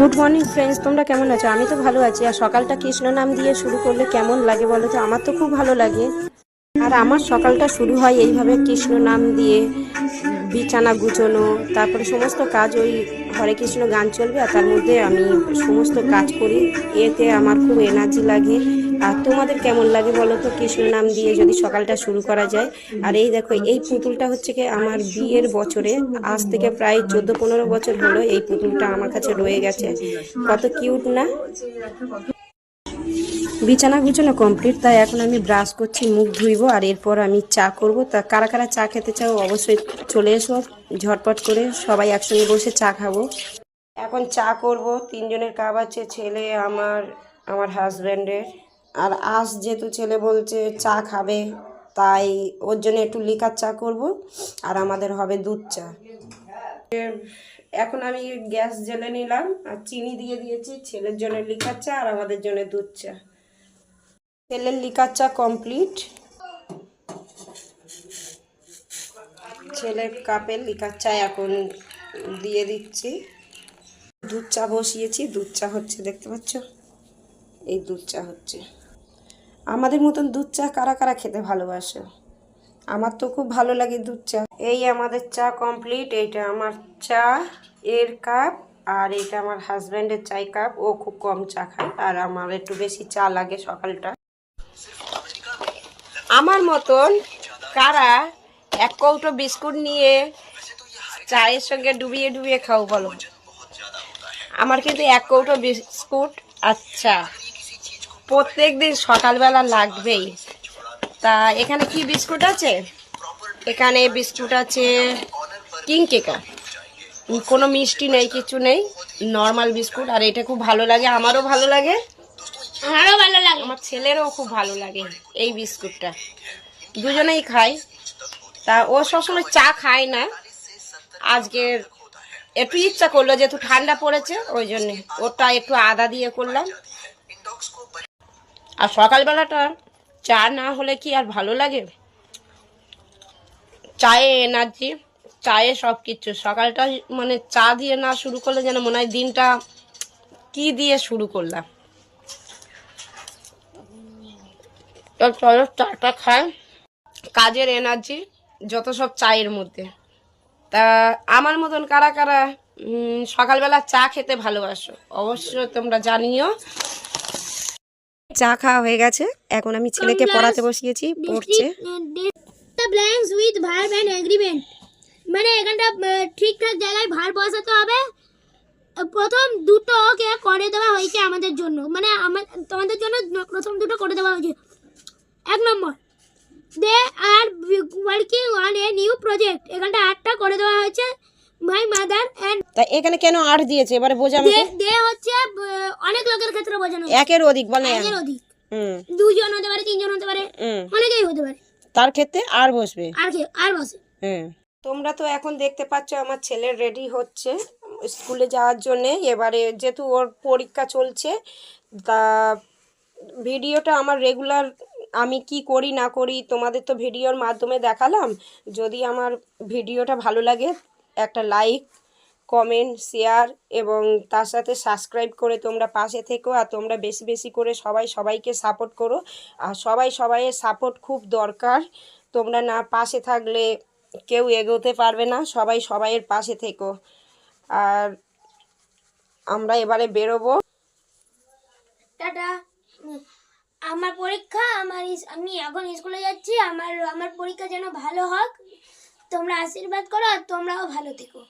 Good morning friends তোমরা কেমন আছো? আমি তো ভালো আছি। আর সকালটা কৃষ্ণ নাম দিয়ে শুরু করলে কেমন লাগে বলো তো? আমার তো খুব ভালো লাগে। আর আমার সকালটা শুরু হয় এইভাবে কৃষ্ণ নাম দিয়ে। বিছানা গুছোনো, তারপরে সমস্ত কাজ ওই হরে কৃষ্ণ গান চলবে আর তার মধ্যে আমি সমস্ত কাজ করি। এতে আমার খুব এনার্জি লাগে। আর তোমাদের কেমন লাগে বলো তো? কৃষ্ণ নাম দিয়ে যদি সকালটা শুরু করা যায়? আর এই দেখো, এই পুতুলটা হচ্ছে কি আমার বিয়ের বছরে, আজ থেকে প্রায় চোদ্দ পনেরো বছর হলো এই পুতুলটা আমার কাছে রয়ে গেছে। কত কিউট না? বিছানা গুছানো কমপ্লিট তাই এখন আমি ব্রাশ করছি, মুখ ধুইবো, আর এরপর আমি চা করব। তা কারা কারা চা খেতে চাও অবশ্যই চলে এসো, ঝটপট করে সবাই একসঙ্গে বসে চা খাব। এখন চা করব, তিনজনের কাপ আছে, ছেলে, আমার আমার হাজব্যান্ডের আর আজ যেহেতু ছেলে বলছে চা খাবে, তাই ওর জন্য একটু লিকার চা করব, আর আমাদের হবে দুধ চা। এখন আমি গ্যাস জ্বেলে নিলাম, আর চিনি দিয়ে দিয়েছি, ছেলের জন্য লিকার চা, আর আমাদের জন্য দুধ চা। ছেলের লিকার চা কমপ্লিট। ছেলের কাপের লিকার চা এখন দিয়ে দিচ্ছি। দুধ চা বসিয়েছি দুধ চা হচ্ছে, দেখতে পাচ্ছ? এই দুধ চা হচ্ছে। আমাদের মতন দুধ চা কারা কারা খেতে ভালোবাসে? আমার তো খুব ভালো লাগে দুধ চা এই আমাদের চা কমপ্লিট, এইটা আমার চা, এর কাপ, আর এটা আমার হাজব্যান্ডের চাই কাপ। ও খুব কম চা খায়, আর আমার একটু বেশি চা লাগে সকালটা। আমার মতন কারা এক কৌটো বিস্কুট নিয়ে চায়ের সঙ্গে ডুবিয়ে ডুবিয়ে খাও বলো। আমার কিন্তু এক কৌটো বিস্কুট আচ্ছা। প্রত্যেক দিন সকালবেলা লাগবেই। তা এখানে কি বিস্কুট আছে? এখানে বিস্কুট আছে কিং কেকার কোনো মিষ্টি নেই, কিছু নেই, নর্মাল বিস্কুট। আর এটা খুব ভালো লাগে, আমারও ভালো লাগে। আমারও ভালো লাগে। আমার ছেলেরও খুব ভালো লাগে এই বিস্কুটটা। দুজনেই খাই। তা ও সবসময় চা খায় না। আজকের একটু ইচ্ছা করল যেহেতু ঠান্ডা পড়েছে, ওই জন্যে ওটা একটু আদা দিয়ে করলাম। আর সকালবেলাটা চা না হলে কি আর ভালো লাগে? চায়ে এনার্জি, চায়ে সব কিছু সকালটা মানে চা দিয়ে না শুরু করলে যেন মনে হয় দিনটা কি দিয়ে শুরু করলাম। তো চলো চাটা খাই। কাজের এনার্জি যত সব চায়ের মধ্যে। তা আমার মতন কারা কারা সকালবেলা চা খেতে ভালোবাসো? অবশ্যই তোমরা জানিও। চা খাওয়া হয়ে গেছে। এখন আমি ছেলেকে পড়াতে বসিয়েছি পড়ছে। Blanks with verb and agreement মানে এখানটা ঠিকঠাক জায়গায় ভার বসাতে হবে। প্রথম দুটো ওকে করে দেওয়া হয়েছে আমাদের জন্য। মানে আমার তোমাদের জন্য প্রথম দুটো করে দেওয়া হয়েছে। এক নম্বর। They are working on a new project. এখানটা আটটা করে দেওয়া হয়েছে মাই মাদার অ্যান্ড তা এখানে কেন আট দিয়েছে? এবারে বোঝা আমাকে। দে হচ্ছে অনেক লোকের ক্ষেত্রে বোঝানো একের অধিক বলে একের অধিক। হুম। দুজন হতে পারে তিনজন হতে পারে অনেকেই হতে পারে। তার ক্ষেত্রে আর বসবে। আর কি আর বসে। হুম। তোমরা তো এখন দেখতে পাচ্ছ আমার ছেলে রেডি হচ্ছে স্কুলে যাওয়ার জন্যে। এবারে যেহেতু ওর পরীক্ষা চলছে তা ভিডিওটা আমার রেগুলার আমি কি করি, না করি, তোমাদের তো ভিডিওর মাধ্যমে দেখালাম। যদি আমার ভিডিওটা ভালো লাগে, একটা লাইক, কমেন্ট, শেয়ার এবং তার সাথে সাবস্ক্রাইব করে তোমরা পাশে থেকো আর তোমরা বেশি বেশি করে সবাই সবাইকে সাপোর্ট করো। আর সবাই সবাইয়ের সাপোর্ট খুব দরকার। তোমরা না পাশে থাকলে কেউ এগোতে পারবে না, সবাই সবাইয়ের পাশে থেকো। আর আমরা এবারে বেরোবো। টাটা। আমার পরীক্ষা, আমার আমি এখন স্কুলে যাচ্ছি, আমার আমার পরীক্ষা যেন ভালো হোক। তোমরা আশীর্বাদ করো আর তোমরাও ভালো থেকো।